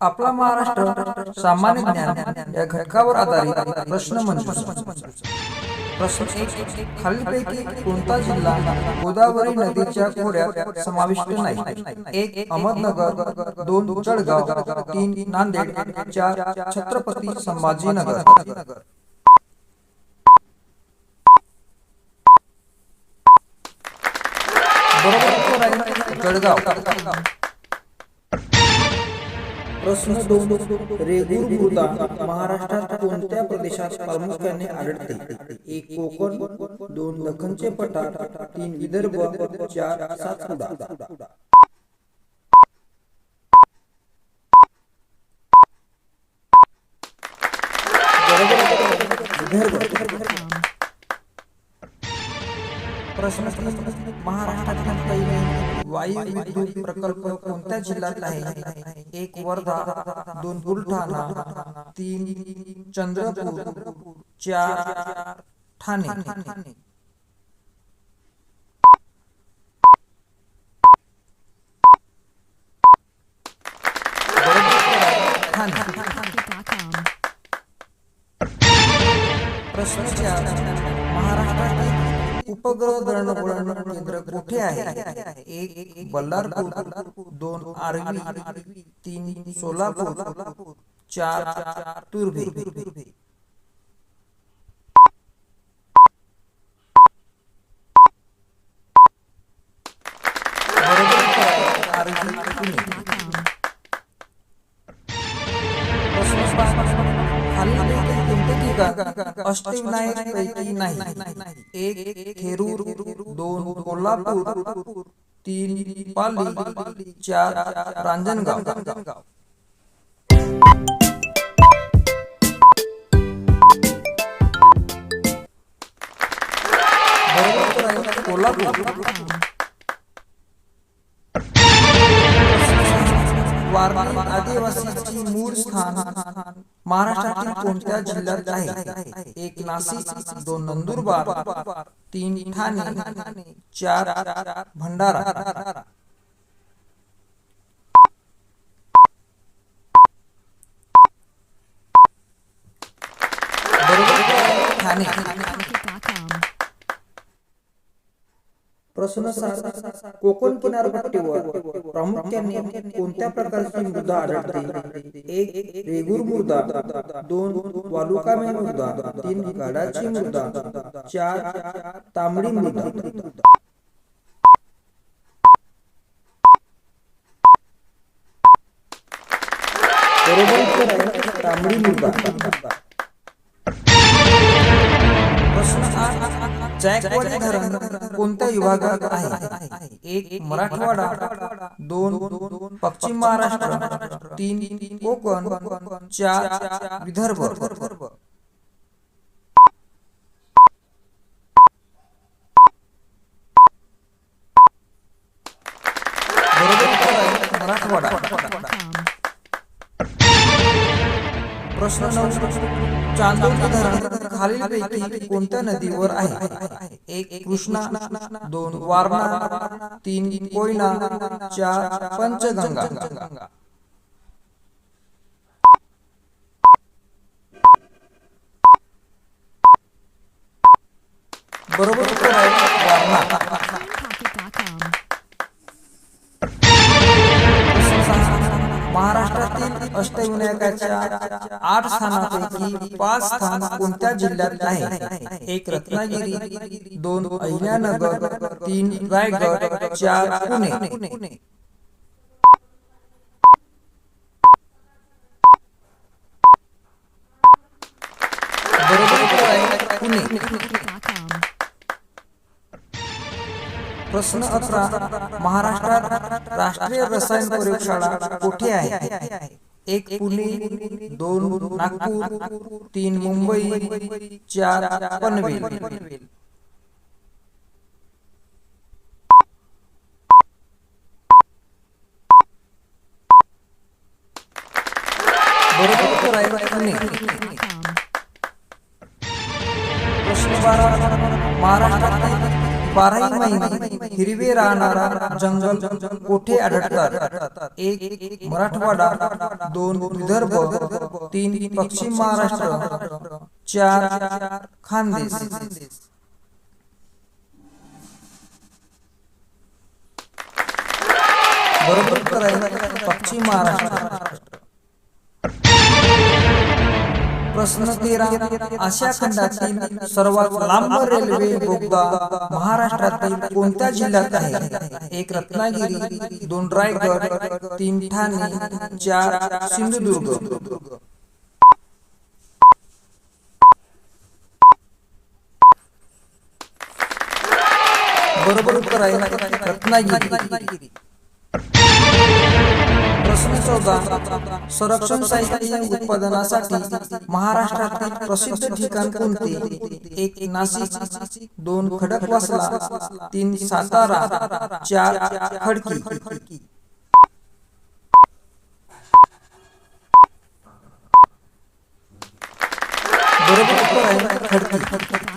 आपला महाराष्ट्र सामान्य ज्ञान या घटकावर आधारित प्रश्न प्रश्न एक खालीलपैकी कोणता जिल्हा गोदावरी नदीच्या खोऱ्यात समाविष्ट नाही? एक अहमदनगर दोन जळगाव तीन नांदेड चार छत्रपती संभाजीनगर. बरोबर जळगाव. प्रश्न दोन रेगूर मृदा महाराष्ट्रात कोणत्या प्रदेशात प्रामुख्याने आढळते एक कोकण दोन दखनचे पठार तीन विदर्भ चार सातपुडा विदर्भ प्रश्न तीन महाराष्ट्रातील पहिले वायू विद्युत प्रकल्प कोणत्या जिल्ह्यात आहे? एक वर्धा, दोन बुलढाणा, तीन चंद्रपूर, चार ठाणे. प्रश्न चार महाराष्ट्रातील उपग्रह दळणवळण केंद्र कुठे आहे एक बल्लारपूर दोन आर्वी तीन सोलापूर चार तुर्भे पुणे ठिकाण अष्टविनायक पैकी नाही। एक थेरूर दोन कोल्हापूर तीन पाली चार रांजणगाव कोल्हापूर। वारली आदिवासीची स्थान महाराष्ट्रातील कोणत्या जिल्ह्यात आहे? एक नाशिक, दोन नंदुरबार, तीन ठाणे, चार भंडारा. ठाणे. प्रश्न कोकण किनारपट्टीवर प्रामुख्याने कोणत्या प्रकारची मृदा आढळते? एक रेगूर मृदा, दोन वालुकामय मृदा, तीन गाडाची मृदा, चार तांबडी मृदा. बरोबर? तांबडी मृदा. जायकवाडी धरण कोणत्या विभागात आहे? एक मराठवाडा दोन पश्चिम महाराष्ट्र तीन कोकण चार विदर्भ. मराठवाडा. प्रश्न नऊ चांदोली धरण खालीलपैकी कोणत्या नदीवर आहे? एक कृष्णा दोन वारणा तीन कोयना चार पंचगंगा. बरोबर उत्तर आहे वारणा. महाराष्ट्रातील अष्टविनायकाच्या आठ स्थानापैकी पाच स्थान कोणत्या जिल्ह्यात एक रत्नागिरी, दोन अहिल्यानगर, तीन रायगड, चार पुणे. पुणे. प्रश्न अकरा महाराष्ट्रात राष्ट्रीय रसायन प्रयोगशाळा कुठे आहे? एक पुणे, दोन नागपूर, तीन मुंबई, चार पनवेल. प्रश्न बाराही महिने हिरवे राहणारा जंगल कोठे आढळतात? एक मराठवाडा दोन विदर्भ तीन पश्चिम महाराष्ट्र चार खानदेश. बरोबर उत्तर पश्चिम महाराष्ट्र. प्रश्न तेरा आशिया खंडातील सर्वात लांब रेल्वे बोगदा महाराष्ट्रातील कोणत्या जिल्ह्यात एक रत्नागिरी, दोन रायगड, तीन ठाणे, चार सिंधुदुर्ग. बरोबर उत्तर आहे रत्नागिरी. प्रश्न संरक्षण साहित्य उत्पादनासाठी महाराष्ट्रातील प्रसिद्ध ठिकाण एक नाशिक, दोन खडकवासला, तीन सातारा, चार खडकी. बरोबर खडकी.